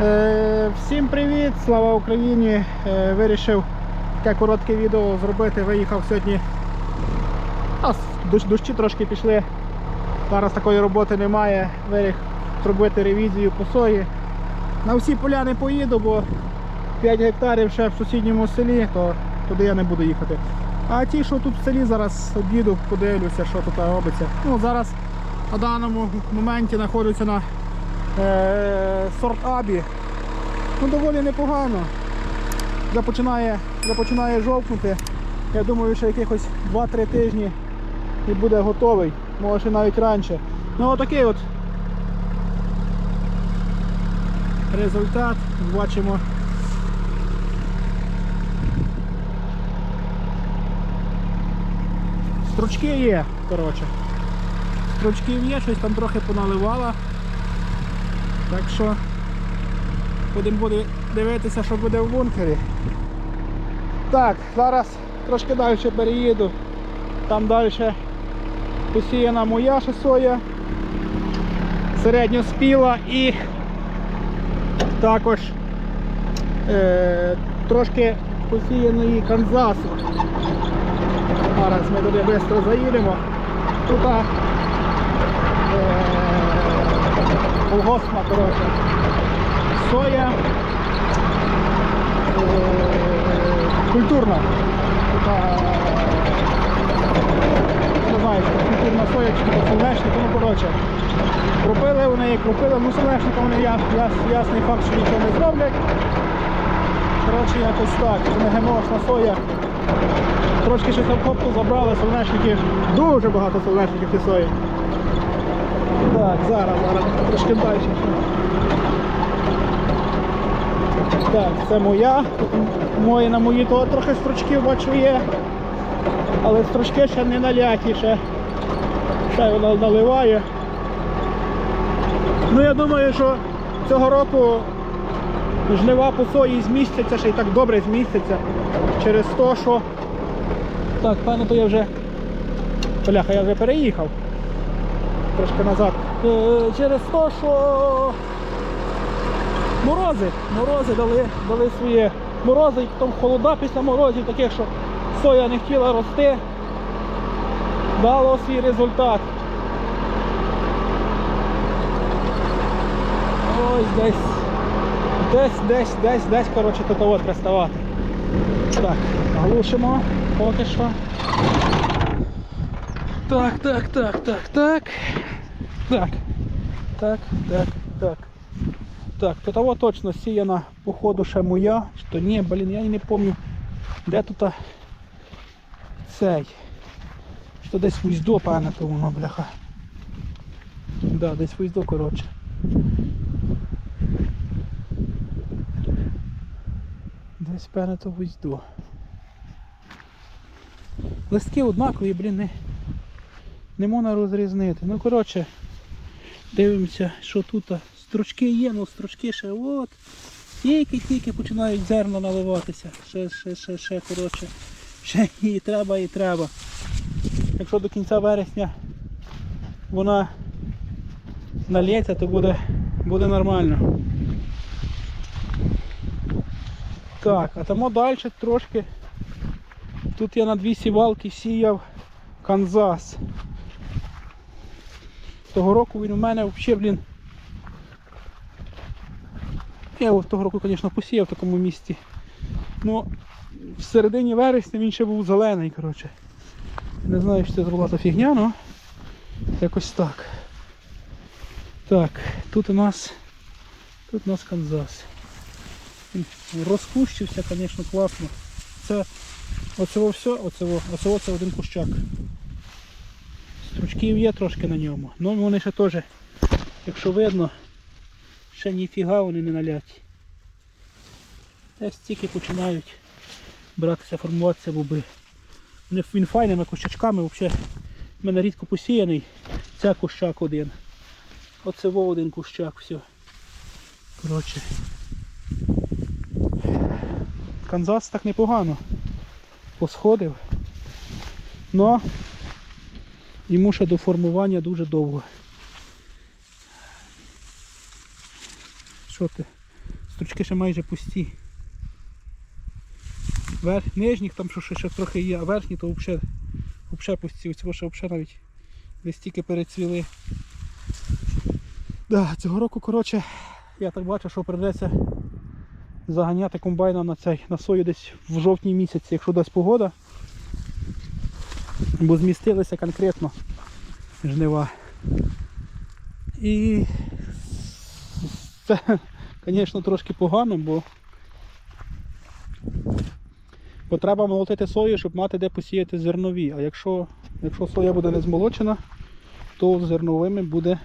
Е, Всім привіт, слава Україні! Е, Вирішив таке коротке відео зробити. Виїхав сьогодні. А, дощі трошки пішли. Зараз такої роботи немає. Вирішив зробити ревізію по сої. На всі поля не поїду, бо 5 гектарів ще в сусідньому селі, то туди я не буду їхати. А ті, що тут в селі, зараз об'їду, подивлюся, що тут робиться. Ну, зараз на даному моменті знаходжуся на е, сорт Абі. Ну, доволі непогано. Вже починає, вже починає жовкнути. Я думаю, що якихось 2-3 тижні і буде готовий. Може навіть раніше. Ну отакий от результат. Бачимо. Стручки є, коротше. Стручків є, щось там трохи поналивала. Так що будемо буде дивитися, що буде в бункері. Так, зараз трошки далі переїду. Там далі посіяна моя ще соя, середньоспіла і також е, трошки посіяної канзасу. Зараз ми туди швидко заїдемо. Тут е, колгоспна, коротше соя е, культурна. Знаю, культурна соя, чи соняшник, ну коротше. Кропили вони неї, кропили, ну соняшника вони я, я, ясний факт, що нічого не зроблять. Коротше, якось так. Це не ГМОшна соя. Трошки щось обхопту забрали, соняшників. Дуже багато соняшників ті сої. Так, зараз, зараз трошки далі. Так, це моя. Мої на мої то трохи стручків бачу є. Але стручки ще не наляті, ще, ще вона наливає. Ну я думаю, що цього року жнива по сої змістяться, ще й так добре змістяться. Через те, що... Так, певно, то я вже... Бляха, я вже переїхав. Трошки назад. Е, через те, що Морози, морози дали, дали своє морози, і потім холода після морозів, таких, що соя не хотіла рости, дало свій результат. Ось десь, десь, десь, десь, десь, коротше, тут от приставати. Так, глушимо поки що. Так, так, так, так, так. Так. Так, так, так. Так, то того точно сіяна, походу, ще моя. Що ні, блін, я і не пам'ятаю, де тут цей. Що десь вуздо, певне, то воно, бляха. Да, десь вуздо, коротше. Десь певне то вуздо. Листки однакові, блін, не, не можна розрізнити. Ну, коротше, дивимося, що тут. Стручки є, ну стручки ще от. Тільки-тільки починають зерна наливатися. Ще, ще, ще, ще, коротше. Ще і треба, і треба. Якщо до кінця вересня вона нальється, то буде, буде нормально. Так, а тому далі трошки. Тут я на дві сівалки сіяв Канзас. Того року він у мене взагалі, блін. Я його того року, звісно, посіяв в такому місці. Ну, в середині вересня він ще був зелений, коротше. Не знаю, що це була за фігня, але якось так. Так, тут у нас тут у нас Канзас. Він розпущився, звісно, класно. Це оцього все, оцього, оцього це один кущак. Стручків є трошки на ньому. Ну вони ще теж, якщо видно, ще ніфіга вони не наляті. Десь тільки починають братися, формуватися боби. Він файними кущачками, взагалі в мене рідко посіяний. Це кущак один. Оце во один кущак, все. Коротше. Канзас так непогано. Посходив. Но йому ще до формування дуже довго. Що ти? Стручки ще майже пусті. Вер... Нижніх там що ще, ще трохи є, а верхні то взагалі, взагалі пусті. Оці ще взагалі навіть десь тільки перецвіли. Да, цього року, коротше, я так бачу, що прийдеться заганяти комбайна на цей на сою десь в жовтні місяці, якщо дасть погода. Бо змістилися конкретно жнива. І це, звісно, трошки погано, бо, бо треба молотити сою, щоб мати де посіяти зернові. А якщо, якщо соя буде не змолочена, то з зерновими буде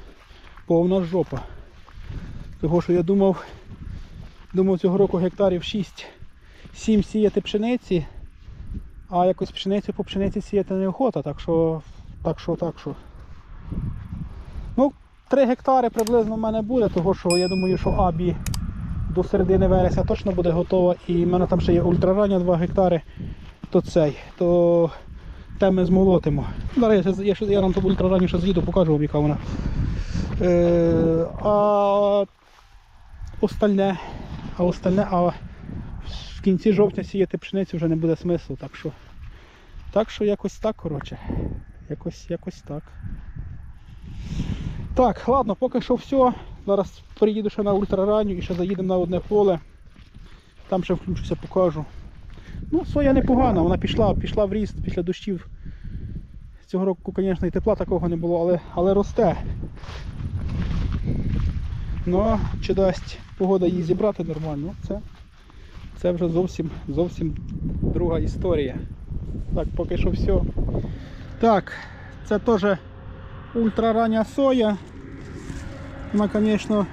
повна жопа. Того, що я думав, думав цього року гектарів 6-7 сіяти пшениці, а якось пшеницю по пшениці сіяти неохота, так що, так що, так що. Ну, 3 гектари приблизно в мене буде, того що я думаю, що Абі до середини вересня точно буде готова. І в мене там ще є ультрарання 2 гектари, то цей, то те ми змолотимо. Зараз я, ще- я, я нам тут ультраранню ще з'їду, покажу вам, яка вона. Е, а остальне, а остальне, а в кінці жовтня сіяти пшеницю вже не буде смислу, так що. Так що якось так, коротше. Якось, якось так. Так, ладно, поки що все. Зараз приїду ще на ультраранню і ще заїдемо на одне поле. Там ще включуся, покажу. Ну, соя непогана, вона пішла, пішла в ріст після дощів. Цього року, звісно, і тепла такого не було, але, але росте. Ну, чи дасть погода її зібрати нормально, це, це вже зовсім, зовсім друга історія. Так, поки що все. Так, це теж ультрарання соя. Вона, звісно,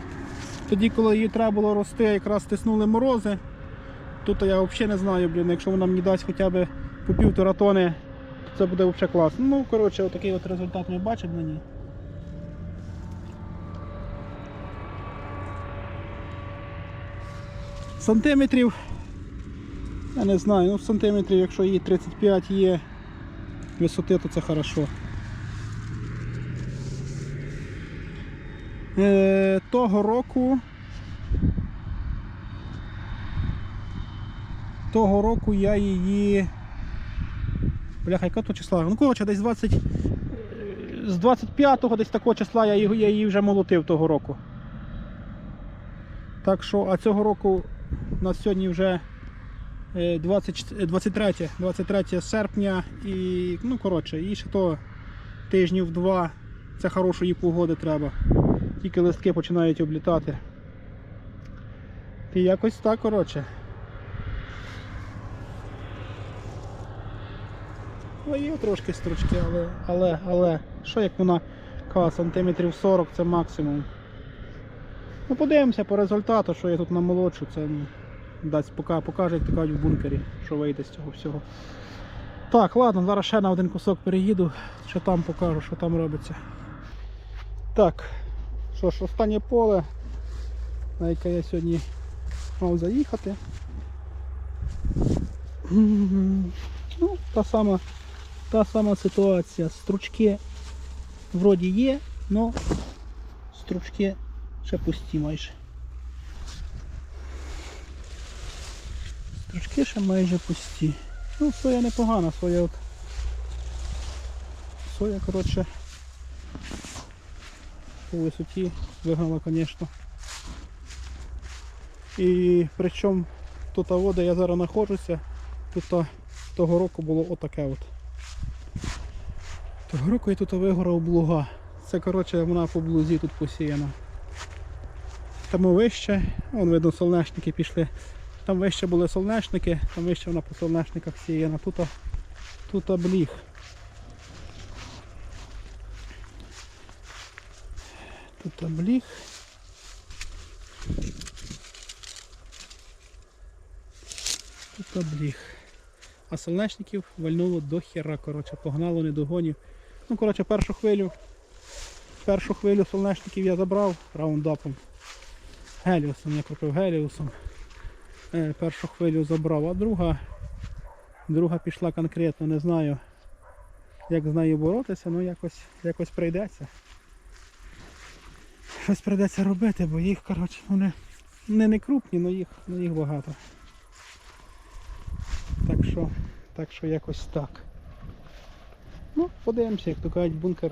тоді, коли її треба було рости, якраз стиснули морози. Тут я взагалі не знаю, блін, якщо вона мені дасть хоча б по півтора тони, то це буде взагалі класно. Ну, коротше, отакий от результат ми бачимо на ній. Сантиметрів, я не знаю, ну сантиметрів, якщо її 35 є висоти, то це хорошо. Е, того року. Того року я її. Бляха, яка то числа? Ну, коротше, десь 20. е, З 25-го десь такого числа я її, я її вже молотив того року. Так що, а цього року у нас сьогодні вже 20, 23, 23 серпня і, ну, коротше, і ще то тижнів два. Це хорошої погоди треба. Тільки листки починають облітати. І якось так, коротше. Ну, є трошки стручки, але, але, але, що як вона ка, сантиметрів 40 це максимум. Ну подивимося по результату, що я тут намолодшу, це ну, дасть пока, покаже, як то кажуть, в бункері, що вийде з цього всього. Так, ладно, зараз ще на один кусок переїду, ще там покажу, що там робиться. Так, що ж, останнє поле, на яке я сьогодні мав заїхати. Ну, та сама, та сама ситуація. Стручки вроді є, але стручки ще пусті майже. Стручки ще майже пусті. Ну, соя непогана, соя от. Соя, коротше, по висоті вигнала, звісно. І причому тут а, де я зараз знаходжуся, тут того року було отаке от. Того року я тут вигорав блуга. Це коротше вона по блузі тут посіяна. Там вище, вон видно солнечники пішли. Там вище були солнечники, там вище вона по солнечниках сіяна. Тут, тут а бліг. Тут а бліг. Тут а бліг. А солнечників вальнуло до хера, коротше, погнало не догонів. Ну, коротше, першу хвилю. Першу хвилю солнечників я забрав раундапом. Геліусом, я купив геліусом. Е, першу хвилю забрав, а друга, друга пішла конкретно, не знаю, як з нею боротися, ну якось, якось прийдеться. Щось прийдеться робити, бо їх, коротше, вони не, не крупні, але їх, но їх багато. Так що, так що якось так. Ну, подивимося, як то кажуть, бункер.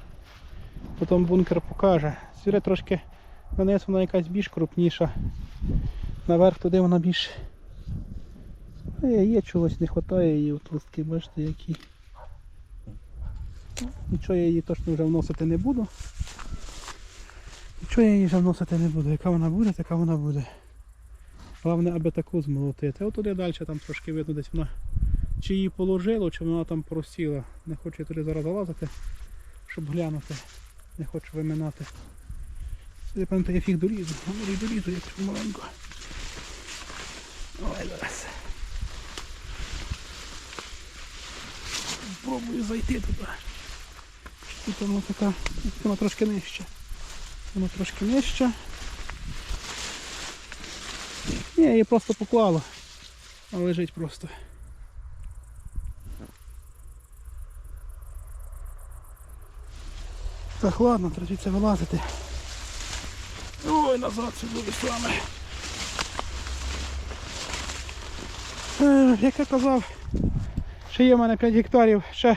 Потім бункер покаже. Звіре трошки вниз вона якась більш крупніша. Наверх туди вона більш. Е, є чогось не вистачає її от листки, бачите, які. Ну, Нічого я її точно вже вносити не буду. Нічого я її вже вносити не буду. Яка вона буде, така вона буде. Головне, аби таку змолотити. От туди далі там трошки видно десь вона чи її положило, чи вона там просіла. Не хочу я туди зараз залазити, щоб глянути. Не хочу виминати. Сюди, певно, я фіг долізу. А може й долізу, як маленько. Давай зараз. Пробую зайти туди. Тут вона така, вона трошки нижче. Вона трошки нижче. Ні, її просто поклала. А лежить просто. Так, ладно, треба вилазити. Ой, назад сюди саме. Як я казав, ще є в мене 5 гектарів, ще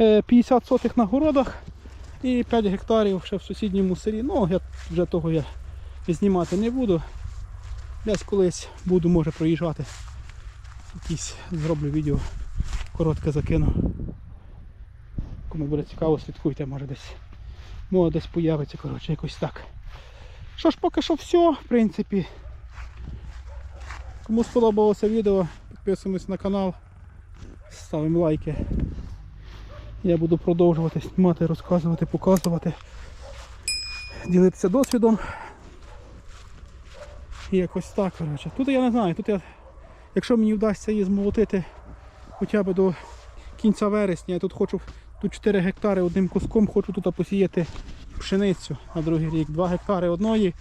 е, 50 сотих на городах і 5 гектарів ще в сусідньому селі. Ну, я вже того я знімати не буду. Десь колись буду, може, проїжджати. Якісь зроблю відео, коротке закину. Кому буде цікаво, слідкуйте, може десь. Може десь появиться, коротше, якось так. Що ж, поки що все, в принципі. Кому сподобалося відео, підписуємось на канал, ставимо лайки. Я буду продовжувати знімати, розказувати, показувати, ділитися досвідом. І якось так, коротше. Тут я не знаю, тут я, якщо мені вдасться її змолотити хоча б до кінця вересня, я тут хочу тут 4 гектари одним куском, хочу тут посіяти пшеницю на другий рік. 2 гектари одної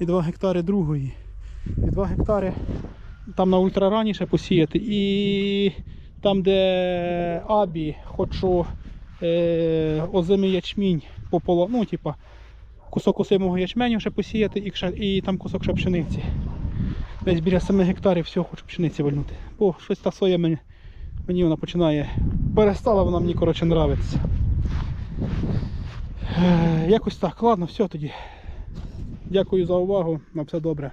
і 2 гектари другої. І 2 гектари там на ультрарані ще посіяти. І там, де Абі, хочу е, озимий ячмінь пополам, ну, типа, кусок осимого ячменю ще посіяти і, і там кусок ще пшениці. Десь біля 7 гектарів всього хочу пшениці вальнути. Бо щось та соя мені, мені вона починає. Перестала вона мені коротше нравиться. Е, якось так. Ладно, все тоді. Дякую за увагу. На все добре.